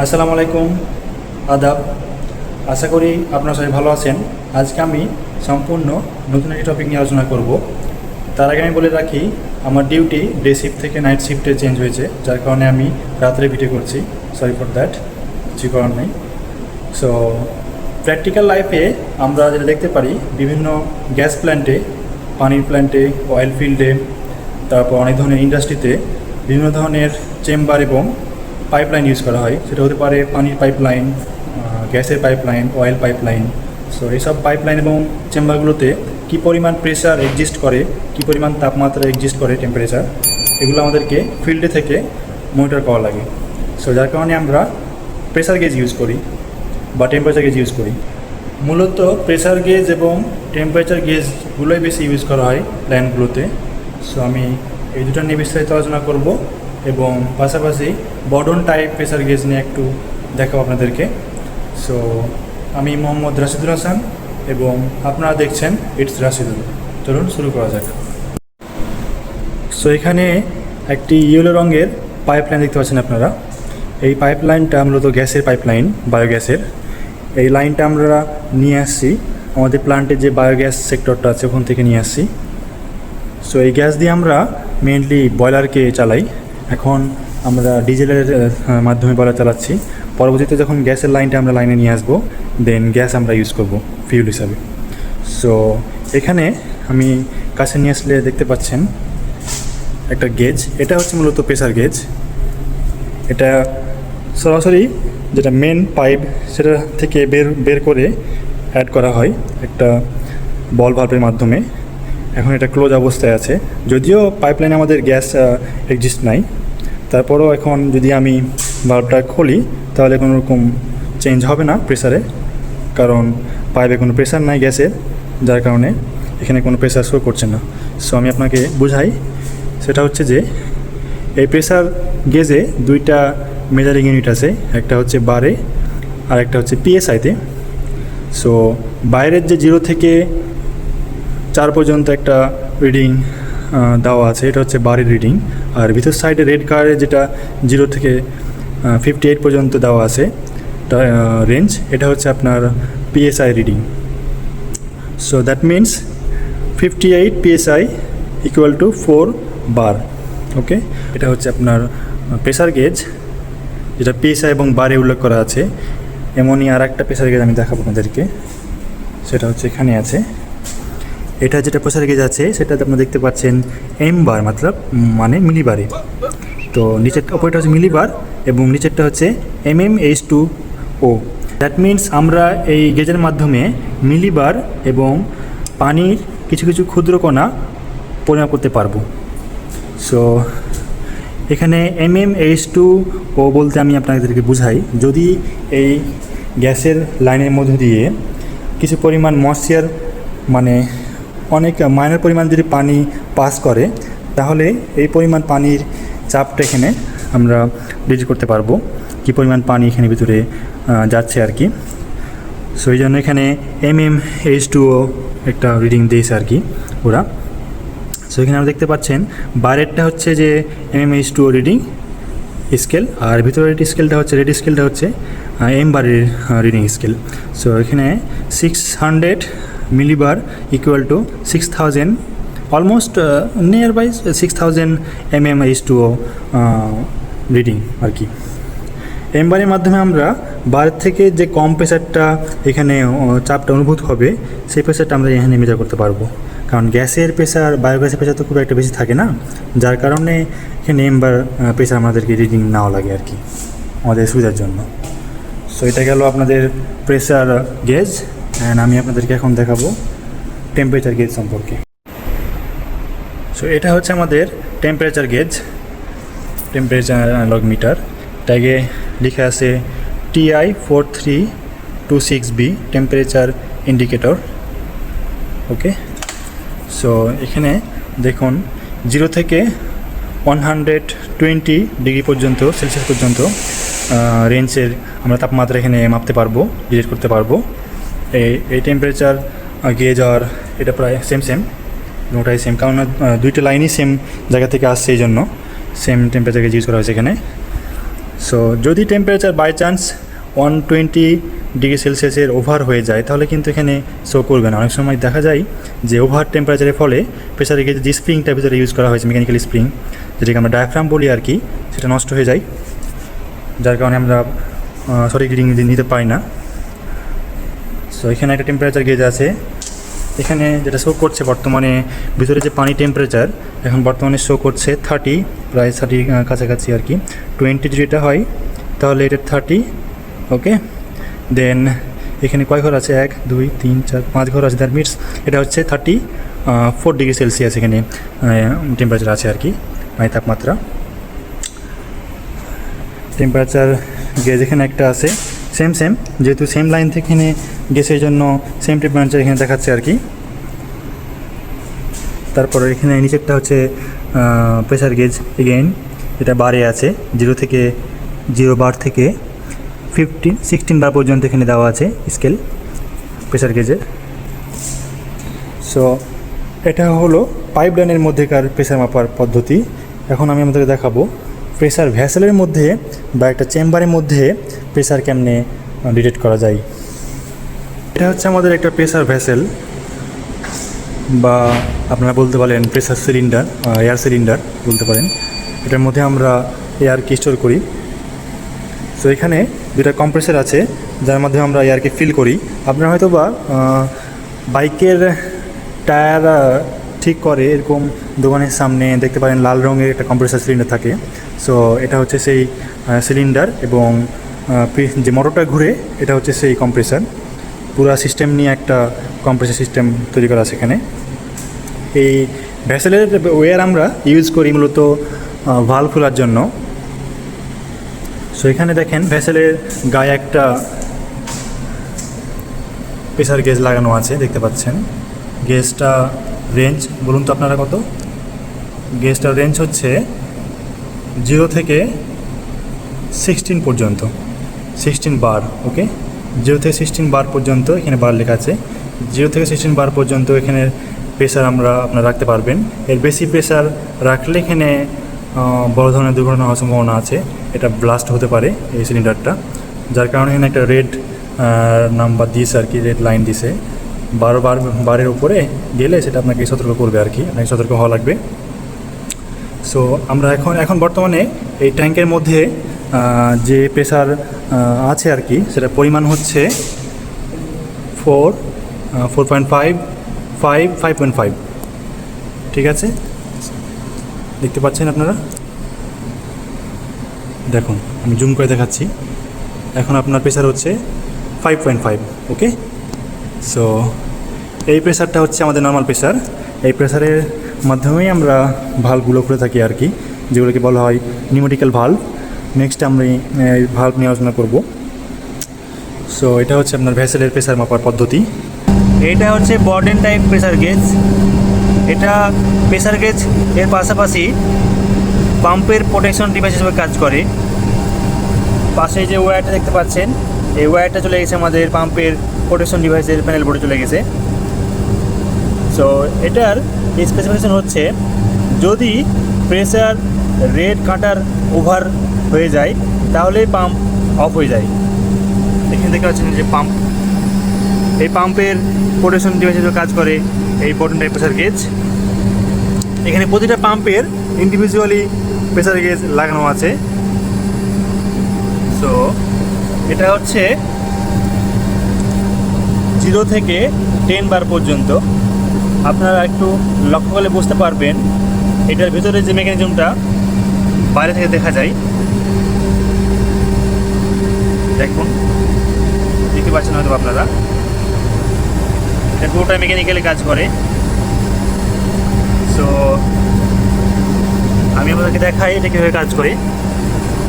আসসালামু আলাইকুম। আদাব। আশা করি আপনারা সবাই ভালো আছেন। আজকে আমি সম্পূর্ণ নতুন একটি টপিক নিয়ে আলোচনা করব। তার আগে আমি বলে রাখি, আমার ডিউটি ডে শিফট থেকে নাইট শিফটে চেঞ্জ হয়েছে, যার কারণে আমি রাত্রে ভিডিও করছি। সরি ফর দ্যাট কিছু করার নেই। সো প্র্যাকটিক্যাল লাইফে আমরা যেটা দেখতে পারি, বিভিন্ন গ্যাস প্ল্যান্টে পানির প্ল্যান্টে অয়েল ফিল্ডে তারপর অনেক ধরনের ইন্ডাস্ট্রিতে বিভিন্ন ধরনের চেম্বার এবং পাইপলাইন ইউজ করা হয় সেটা হতে পারে পানির পাইপলাইন গ্যাসের পাইপলাইন অয়েল পাইপলাইন সো এইসব পাইপলাইন এবং চেম্বারগুলোতে কী পরিমাণ প্রেশার এক্সিস্ট করে কী পরিমাণ তাপমাত্রা এক্সিস্ট করে টেম্পারেচার এগুলো আমাদেরকে ফিল্ডে থেকে মনিটর করা লাগে সো যার কারণে আমরা প্রেশার গেজ ইউজ করি বা টেম্পারেচার গেজ ইউজ করি মূলত প্রেশার গেজ এবং টেম্পারেচার গেজগুলোই বেশি ইউজ করা হয় প্ল্যান্টগুলোতে সো আমি এই দুটো নিয়ে বিস্তারিত আলোচনা করব এবং পাশাপাশি বডন টাইপ প্রেসার গেজ নিয়ে একটু দেখাবো আপনাদেরকে। সো আমি মোহাম্মদ রাশিদুল হাসান এবং আপনারা দেখছেন ইটস রাশিদুল চলুন শুরু করা যাক। সো এখানে একটি ইয়েলো রঙের পাইপলাইন দেখতে পাচ্ছেন আপনারা। এই পাইপ পাইপলাইনটা মূলত গ্যাসের পাইপলাইন বায়োগ্যাসের এই লাইনটা আমরা নিয়ে আসছি। আমাদের প্লান্টের যে বায়োগ্যাস সেক্টরটা আছে, ওখান থেকে নিয়ে আসছি। সো এই গ্যাস দিয়ে আমরা মেনলি বয়লারকে চালাই। এখন আমরা ডিজেলের মাধ্যমে বয়লার চালাচ্ছি। পরবর্তীতে যখন গ্যাসের লাইনটা আমরা লাইনে নিয়ে আসব দেন গ্যাস আমরা ইউজ করব ফিউল হিসাবে। সো এখানে আমি কাছে নিয়ে আসলে দেখতে পাচ্ছেন একটা গেজ এটা হচ্ছে মূলত প্রেসার গেজ এটা সরাসরি যেটা মেন পাইপ সেটা থেকে বের বের করে অ্যাড করা হয় একটা বল ভাল্বের মাধ্যমে। এখন এটা ক্লোজ অবস্থায় আছে। যদিও পাইপলাইনে আমাদের গ্যাস এক্সিস্ট নাই। তারপরেও এখন যদি আমি ভাল্বটা খুলি, তাহলে কোনো রকম চেঞ্জ হবে না প্রেসারে কারণ পাইপে কোনো প্রেসার নাই গ্যাসের, যার কারণে এখানে কোনো প্রেসার শো করছে না। সো আমি আপনাকে বুঝাই, সেটা হচ্ছে যে, এই প্রেসার গেজে দুইটা মেজারিং ইউনিট আছে, একটা হচ্ছে বারে আর একটা হচ্ছে পিএসআইতে সো বাইরের যে জিরো থেকে চার পর্যন্ত একটা রিডিং দেওয়া আছে, এটা হচ্ছে বারের রিডিং আর ভিতর সাইডে রেড কালারে যেটা জিরো থেকে ফিফটি এইট পর্যন্ত দেওয়া আছে রেঞ্জ এটা হচ্ছে আপনার PSI reading so that means fifty eight PSI equal to four bar okay এটা হচ্ছে আপনার প্রেসার গেজ যেটা পিএসআই এবং বারে উল্লেখ করা আছে। এমনই আর একটা প্রেসার গেজ আমি দেখাবো আপনাদেরকে। সেটা হচ্ছে এখানে আছে। এটা যেটা প্রেসার গেজ আছে সেটা আপনারা দেখতে পাচ্ছেন এম বার মতলব মানে মিলিবারে। তো নিচের ওপরটা হচ্ছে মিলিবার এবং নিচেরটা হচ্ছে M M H two O. That means আমরা এই গেজের মাধ্যমে মিলিবার এবং পানির কিছু কিছু ক্ষুদ্র কণা পরিমাপ করতে পারব। সো এখানে M M H two O বলতে আমি আপনাদেরকে বুঝাই। যদি এই গ্যাসের লাইনের মধ্যে দিয়ে কিছু পরিমাণ ময়শ্চার মানে অনেক মাইনার পরিমাণ যদি পানি পাস করে, তাহলে এই পরিমাণ পানির চাপটা এখানে আমরা ডিজিট করতে পারব। কী পরিমাণ পানি এখানে ভিতরে যাচ্ছে আর কি। সো এই জন্য এখানে M M H two O একটা রিডিং দিয়েছে আর কি ওরা। সো এখানে আমরা দেখতে পাচ্ছেন বাইরেরটা হচ্ছে যে M M H two reading scale আর ভিতরের স্কেলটা হচ্ছে রেড স্কেলটা হচ্ছে এম বারের রিডিং স্কেল সো এখানে six hundred millibar equal to six thousand almost near by six thousand M M H two O reading আর কি। এমবারের মাধ্যমে আমরা বাইরের থেকে যে কম প্রেশারটা এখানে চাপটা অনুভূত হবে, সেই প্রেশারটা আমরা এখানে মেজার করতে পারব। কারণ গ্যাসের প্রেশার বায়োগ্যাসের প্রেশার তো খুব একটা বেশি থাকে না, যার কারণে এখানে এমবার প্রেশার আমাদেরকে রিডিং নাও লাগে আর কি, আমাদের সুবিধার জন্য। সো এটা গেল আপনাদের প্রেশার গেজ অ্যান্ড আমি আপনাদেরকে এখন দেখাবো টেম্পারেচার গেজ সম্পর্কে। সো এটা হচ্ছে আমাদের temperature gauge temperature analog meter ট্যাগে লেখা আছে TI four three two six B temperature indicator okay so এখানে দেখুন জিরো থেকে ওয়ান হান্ড্রেড টোয়েন্টি ডিগ্রি পর্যন্ত সেলসিয়াস পর্যন্ত রেঞ্জের আমরা তাপমাত্রা এখানে মাপতে পারব ডিটেক্ট করতে পারব। এই এই টেম্পারেচার গিয়ে যাওয়ার এটা প্রায় সেম সেম ওটাই সেম কারণ দুইটা লাইনই সেম জায়গা থেকে আসছে এই জন্য। সেম টেম্পারেচারকে ইউজ করা হয়েছে এখানে। সো যদি temperature by chance one twenty degree সেলসিয়াসের over হয়ে যায়, তাহলে কিন্তু এখানে শো করবে না। অনেক সময় দেখা যায় যে ওভার টেম্পারেচারের ফলে প্রেশারে গিয়ে যে স্প্রিংটা ভিতরে ইউজ করা হয়েছে মেকানিক্যাল স্প্রিং যেটাকে আমরা ডায়াফ্রাম বলি আর কি, সেটা নষ্ট হয়ে যায়। যার কারণে আমরা সঠিক রিডিং নিতে পারি না। সো এখানে একটা টেম্পারেচার গেজ আছে। এখানে যেটা শো করছে বর্তমানে, ভিতরে যে পানি টেম্পারেচার এখন বর্তমানে শো করছে থার্টি প্রায় থার্টি কাছাকাছি আর কি। টোয়েন্টি যদি এটা হয়, তাহলে এটা থার্টি ওকে দেন এখানে কয় ঘর আছে? এক, দুই, তিন, চার, পাঁচ ঘর আছে। দ্যাট মিটস এটা হচ্ছে থার্টি ফোর ডিগ্রি সেলসিয়াস এখানে টেম্পারেচার আছে আর কি মানে তাপমাত্রা। টেম্পারেচার গেজ এখানে একটা আছে। সেম সেম যেহেতু সেম লাইন থেকে এখানে গেছে জন্য সেম টেম্পারেচার এখানে দেখাচ্ছে আর কি। তারপরে এখানে নিচেরটা হচ্ছে প্রেশার গেজ এগেইন এটা বারে আছে জিরো থেকে জিরো বার থেকে ফিফটিন সিক্সটিন বার পর্যন্ত এখানে দেওয়া আছে স্কেল প্রেশার গেজের সো এটা হলো পাইপ লাইনের মধ্যেকার প্রেশার মাপার পদ্ধতি। এখন আমি আমাদেরকে দেখাবো প্রেশার ভ্যাসেলের মধ্যে বা একটা চেম্বারের মধ্যে প্রেশার কেমনে ডিটেক্ট করা যায়। এটা হচ্ছে আমাদের একটা প্রেশার ভ্যাসেল বা আপনারা বলতে পারেন প্রেশার সিলিন্ডার এয়ার সিলিন্ডার বলতে পারেন। এটার মধ্যে আমরা এয়ারকে স্টোর করি। সো এখানে দুটা কম্প্রেসার আছে, যার মাধ্যমে আমরা এয়ারকে ফিল করি। আপনারা হয়তো বা বাইকের টায়ার ঠিক করে এরকম দোকানের সামনে দেখতে পারেন লাল রঙের একটা কম্প্রেসার সিলিন্ডার থাকে। সো এটা হচ্ছে সেই সিলিন্ডার এবং যে মোটরটা ঘুরে, এটা হচ্ছে সেই কম্প্রেসার পুরা সিস্টেম নিয়ে একটা কম্প্রেসার সিস্টেম তৈরি করা আছে এখানে। এই ভ্যাসেলের ওয়্যার আমরা ইউজ করি মূলত ভালো খোলার জন্য। সো এখানে দেখেন ভ্যাসেলের গায়ে একটা প্রেসার গেজ লাগানো আছে, দেখতে পাচ্ছেন। গেজটা রেঞ্জ বলুন তো আপনারা কত? গেজটার রেঞ্জ হচ্ছে জিরো থেকে সিক্সটিন পর্যন্ত সিক্সটিন বার ওকে জিরো থেকে সিক্সটিন বার পর্যন্ত এখানে বার লেখা আছে। জিরো থেকে সিক্সটিন বার পর্যন্ত এখানে প্রেশার আমরা আপনারা রাখতে পারবেন। এর বেশি প্রেশার রাখলে এখানে বড় ধরনের দুর্ঘটনা হওয়ার সম্ভাবনা আছে। এটা ব্লাস্ট হতে পারে এই সিলিন্ডারটা যার কারণে এখানে একটা রেড নাম্বার দিয়েছে আর কি রেড লাইন দিছে বারো বার, বারের উপরে গেলে সেটা আপনাকে সতর্ক করবে আর কি। আপনাকে সতর্ক হওয়া লাগবে। সো আমরা এখন এখন বর্তমানে এই ট্যাঙ্কের মধ্যে যে প্রেশার আছে আর কি সেটা পরিমাণ হচ্ছে four four point five five five point five ঠিক আছে? দেখতে পাচ্ছেন আপনারা? দেখুন, আমি জুম করে দেখাচ্ছি। এখন আপনার প্রেশার হচ্ছে five point five okay so এই প্রেশারটা হচ্ছে আমাদের নর্মাল প্রেশার এই প্রেশারের মাধ্যমেই আমরা ভালভগুলো খুলে থাকি আর কি, যেগুলোকে বলা হয় নিউমেটিক্যাল ভাল্ভ নেক্সট আমরা ভাল্ভ নিয়ে আলোচনা করব। সো এটা হচ্ছে আপনার ভ্যাসেলের প্রেশার মাপার পদ্ধতি। এটা হচ্ছে বর্ডেন টাইপ প্রেসার গেজ এটা প্রেসার গেজ এর পাশাপাশি পাম্পের প্রোটেকশন ডিভাইস হিসেবে কাজ করে। পাশে যে ওয়্যারটা দেখতে পাচ্ছেন, এই ওয়্যারটা চলে গেছে আমাদের পাম্পের প্রোটেকশন ডিভাইসের প্যানেল বোর্ডে চলে গেছে। সো এটার স্পেসিফিকেশন হচ্ছে, যদি প্রেসার রেড কাটার ওভার হয়ে যায় তাহলেই পাম্প অফ হয়ে যায়। এখানে দেখতে পাচ্ছেন যে পাম্প এই পাম্পের প্রোটেকশন ডিভাইস কাজ করে এই বটন টাইপ প্রেসার গেজ এখানে প্রতিটা পাম্পের ইন্ডিভিজুয়ালি প্রেসার গেজ লাগানো আছে। সো এটা হচ্ছে জিরো থেকে টেন বার পর্যন্ত। আপনারা একটু লক্ষ্য করলে বুঝতে পারবেন, এটার ভিতরে যে মেকানিজমটা বাইরে থেকে দেখা যায় দেখুন, দেখতে পাচ্ছেন হয়তো আপনারা। এটা পুরোটা মেকানিক্যালি কাজ করে। সো আমি আপনাদেরকে দেখাই এটা কীভাবে কাজ করে।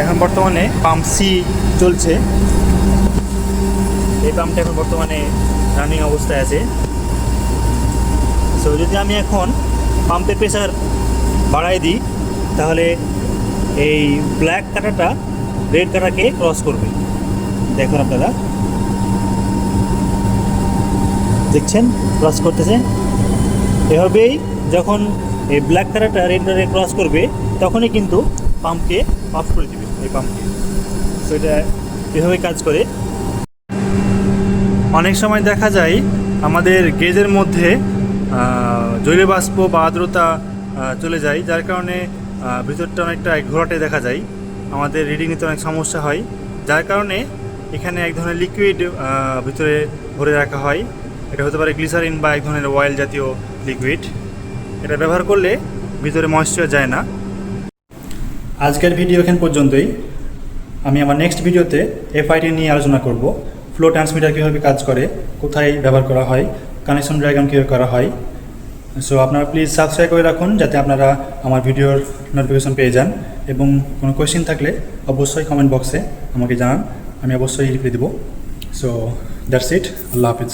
এখন বর্তমানে পাম্প সি চলছে। এই পাম্পটা এখন বর্তমানে রানিং অবস্থায় আছে। সো যদি আমি এখন পাম্পের প্রেশার বাড়াই দিই, তাহলে এই ব্ল্যাক কাটাটা রেড কাটাকে ক্রস করবে। দেখুন আপনারা। দেখছেন? ক্রস করতেছে। এভাবেই যখন এই ব্ল্যাক কালারটা রেড কালারে ক্রস করবে, তখনই কিন্তু পাম্পকে অফ করে দেবে, এই পাম্পকে তো এটা এভাবে কাজ করে। অনেক সময় দেখা যায় আমাদের গেজের মধ্যে জলীয় বাষ্প বা আর্দ্রতা চলে যায়। যার কারণে ভিতরটা অনেকটা ঘোরাটে দেখা যায়। আমাদের রিডিং নিতে অনেক সমস্যা হয়। যার কারণে এখানে এক ধরনের লিকুইড ভিতরে ভরে রাখা হয়। এটা হতে পারে গ্লিসারিন বা এক ধরনের অয়েল জাতীয় লিকুইড এটা ব্যবহার করলে ভিতরে ময়েশ্চার যায় না। আজকের ভিডিও এখান পর্যন্তই। আমি আমার নেক্সট ভিডিওতে এফআইটি নিয়ে আলোচনা করব। ফ্লো ট্রান্সমিটার কীভাবে কাজ করে, কোথায় ব্যবহার করা হয় কানেকশন ডায়াগ্রাম কীভাবে করা হয়। সো আপনারা প্লিজ সাবস্ক্রাইব করে রাখুন যাতে আপনারা আমার ভিডিওর নোটিফিকেশন পেয়ে যান। এবং কোনো কোয়েশ্চেন থাকলে অবশ্যই কমেন্ট বক্সে আমাকে জানান। আমি অবশ্যই রিপ্লাই দেবো। সো দ্যাটস ইট আল্লাহ হাফিজ।